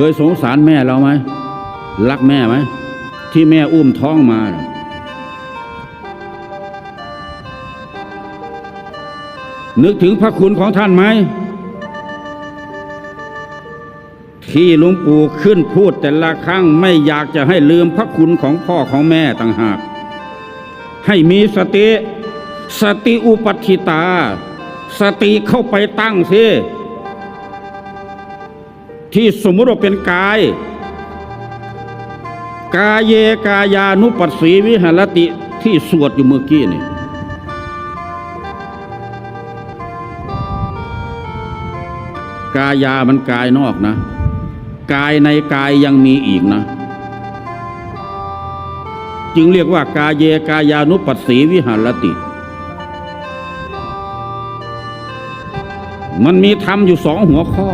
เคยสงสารแม่เราไหมรักแม่ไหมที่แม่อุ้มท้องมานะนึกถึงพระคุณของท่านไหม ที่หลวงปู่ขึ้นพูดแต่ละครั้งไม่อยากจะให้ลืมพระคุณของพ่อของแม่ต่างหาก ให้มีสติ สติอุปัฏฐิตา สติเข้าไปตั้งสิ ที่สมมติว่าเป็นกาย กายเยกายานุปัสสีวิหารติที่สวดอยู่เมื่อกี้นี่กายามันกายนอกนะ กายในกายยังมีอีกนะ จึงเรียกว่ากายเยกายานุปัสสีวิหารติ มันมีธรรมอยู่สองหัวข้อ